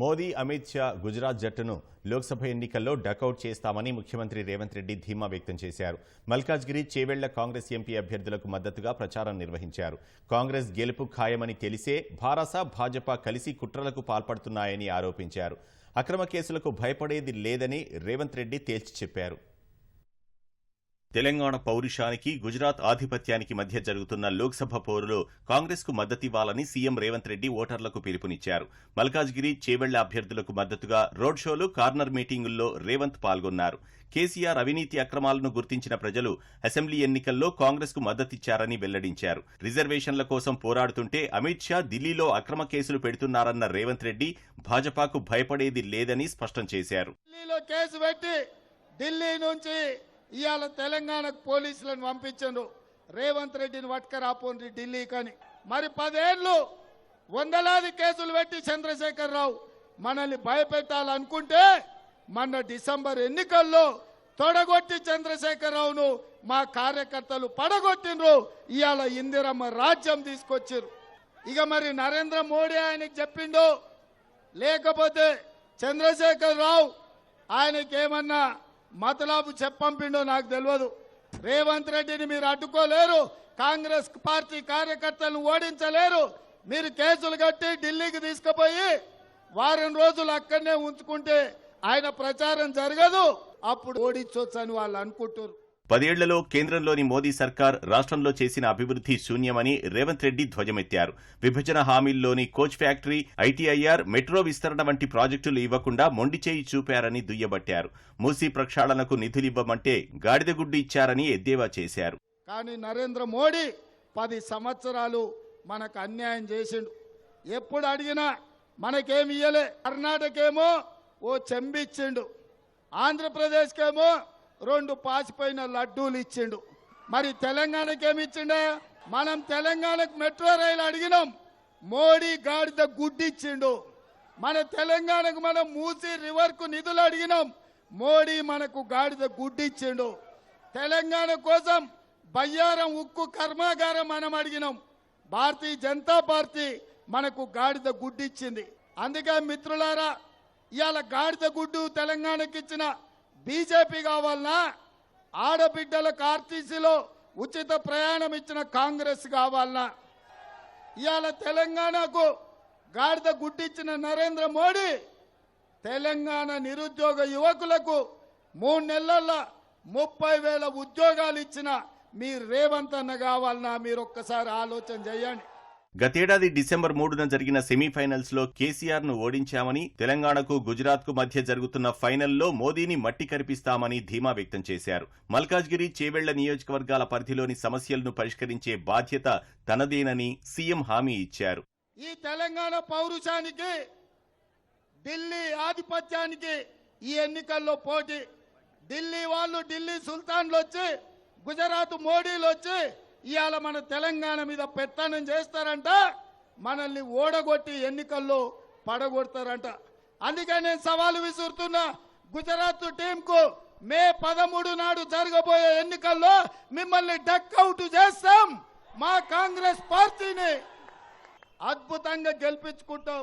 మోదీ అమిత్ షా గుజరాత్ జట్టును లోక్సభ ఎన్నికల్లో డకౌట్ చేస్తామని ముఖ్యమంత్రి రేవంత్ రెడ్డి ధీమా వ్యక్తం చేశారు. మల్కాజ్గిరి చేవెళ్ళ కాంగ్రెస్ ఎంపీ అభ్యర్థులకు మద్దతుగా ప్రచారం నిర్వహించారు. కాంగ్రెస్ గెలుపు ఖాయమని తెలిసే భారస భాజపా కలిసి కుట్రలకు పాల్పడుతున్నాయని ఆరోపించారు. అక్రమ కేసులకు భయపడేది లేదని రేవంత్ రెడ్డి తేల్చి చెప్పారు. తెలంగాణ పౌరుషానికి గుజరాత్ ఆధిపత్యానికి మధ్య జరుగుతున్న లోక్సభ పోరులో కాంగ్రెస్కు మద్దతివ్వాలని సీఎం రేవంత్ రెడ్డి ఓటర్లకు పిలుపునిచ్చారు. మల్కాజ్గిరి చేవెళ్ళ అభ్యర్థులకు మద్దతుగా రోడ్ షోలు కార్నర్ మీటింగుల్లో రేవంత్ పాల్గొన్నారు. కేసీఆర్ అవినీతి అక్రమాలను గుర్తించిన ప్రజలు అసెంబ్లీ ఎన్నికల్లో కాంగ్రెస్కు మద్దతిచ్చారని వెల్లడించారు. రిజర్వేషన్ల కోసం పోరాడుతుంటే అమిత్ షా ఢిల్లీలో అక్రమ కేసులు పెడుతున్నారన్న రేవంత్ రెడ్డి భాజపాకు భయపడేది లేదని స్పష్టం చేశారు. ఢిల్లీ నుంచి ఇవాళ తెలంగాణకు పోలీసులను పంపించండు. రేవంత్ రెడ్డిని పట్టుకరాపోండి ఢిల్లీ కానీ మరి పదేళ్ళు వందలాది కేసులు పెట్టి చంద్రశేఖర్ రావు మనల్ని భయపెట్టాలనుకుంటే మన డిసెంబర్ ఎన్నికల్లో తొడగొట్టి చంద్రశేఖర్ రావును మా కార్యకర్తలు పడగొట్టిండ్రు. ఇవాళ ఇందిరమ్మ రాజ్యం తీసుకొచ్చారు ఇక మరి నరేంద్ర మోడీ ఆయనకి చెప్పిండు లేకపోతే చంద్రశేఖర్ రావు మతలాపు చెప్పంపిండో నాకు తెలియదు రేవంత్ రెడ్డిని మీరు అడ్డుకోలేరు. కాంగ్రెస్ పార్టీ కార్యకర్తలను ఓడించలేరు. మీరు కేసులు కట్టి ఢిల్లీకి తీసుకుపోయి వారం రోజులు అక్కడనే ఉంచుకుంటే ఆయన ప్రచారం జరగదు. అప్పుడు ఓడించవచ్చు అని వాళ్ళు అనుకుంటారు పదేళ్ళలో కేంద్రంలోని మోదీ సర్కార్ రాష్ట్రంలో చేసిన అభివృద్ధి శూన్యమని రేవంత్ రెడ్డి ధ్వజమెత్తారు. విభజన హామీల్లోని కోచ్ ఫ్యాక్టరీ ఐటీఐఆర్ మెట్రో విస్తరణ వంటి ప్రాజెక్టులు ఇవ్వకుండా మొండి చేయి చూపారని దుయ్యబట్టారు. మూసీ ప్రక్షాళనకు నిధులివ్వమంటే గాడిదగుడ్డు ఇచ్చారని ఎద్దేవా చేశారు. కానీ నరేంద్ర మోడీ పది సంవత్సరాలు మనకు అన్యాయం చేసిండు. ఎప్పుడు అడిగినా మనకేమి ఇయ్యలే? కర్ణాటకేమో ఓ చెంబిచ్చిండు. ఆంధ్రప్రదేశ్కేమో రెండు పాసిపోయిన లడ్డూలు ఇచ్చిండు. మరి తెలంగాణకేమి ఇచ్చిండే? మనం తెలంగాణకు మెట్రో రైలు అడిగినాం. మోడీ గాడిద గుడ్డిచ్చిండు మన తెలంగాణకు మనం మూసి రివర్కు నిధులు అడిగినాం. మోడీ మనకు గాడిద గుడ్డిచ్చిండు తెలంగాణ కోసం బయ్యారం ఉక్కు కర్మాగారం మనం అడిగినాం. భారతీయ జనతా పార్టీ మనకు గాడిద గుడ్డిచ్చింది అందుకే మిత్రులారా ఇవాళ గాడిద గుడ్డు తెలంగాణకి ఇచ్చిన బీజేపీ కావాలనా ఆడబిడ్డలకు ఆర్టీసీలో ఉచిత ప్రయాణం ఇచ్చిన కాంగ్రెస్ కావాలనా ఇవాళ తెలంగాణకు గాడిద గుడ్డిచ్చిన నరేంద్ర మోడీ తెలంగాణ నిరుద్యోగ యువకులకు మూడు నెలల్లో ముప్పై వేల ఉద్యోగాలు ఇచ్చిన మీ రేవంత్ అన్న కావాలన్నా మీరు ఒక్కసారి ఆలోచన చేయండి. గతేడాది డిసెంబర్ మూడున జరిగిన సెమీఫైనల్స్లో కేసీఆర్ను ఓడించామని తెలంగాణకు గుజరాత్కు మధ్య జరుగుతున్న ఫైనల్లో మోదీని మట్టి కరిపిస్తామని ధీమా వ్యక్తం చేశారు. మల్కాజ్గిరి చేవెళ్ళ నియోజకవర్గాల పరిధిలోని సమస్యలను పరిష్కరించే బాధ్యత తనదేనని సీఎం హామీ ఇచ్చారు. ఈ తెలంగాణ పౌరుషానికి ఢిల్లీ ఆధిపత్యానికి ఈ ఎన్నికల్లో పోటీ. ఢిల్లీ వాళ్ళు ఢిల్లీ సుల్తాన్లు వచ్చి గుజరాత్ మోడీలు వచ్చి ఇవాళ మన తెలంగాణ మీద పెత్తనం చేస్తారంట మనల్ని ఓడగొట్టి ఎన్నికల్లో పడగొడతారంట. అందుకే నేను సవాలు విసురుతున్నా గుజరాత్ టీంకు మే పదమూడు నాడు జరగబోయే ఎన్నికల్లో మిమ్మల్ని డక్అవుట్ చేస్తాం. మా కాంగ్రెస్ పార్టీని అద్భుతంగా గెలిపించుకుంటాం.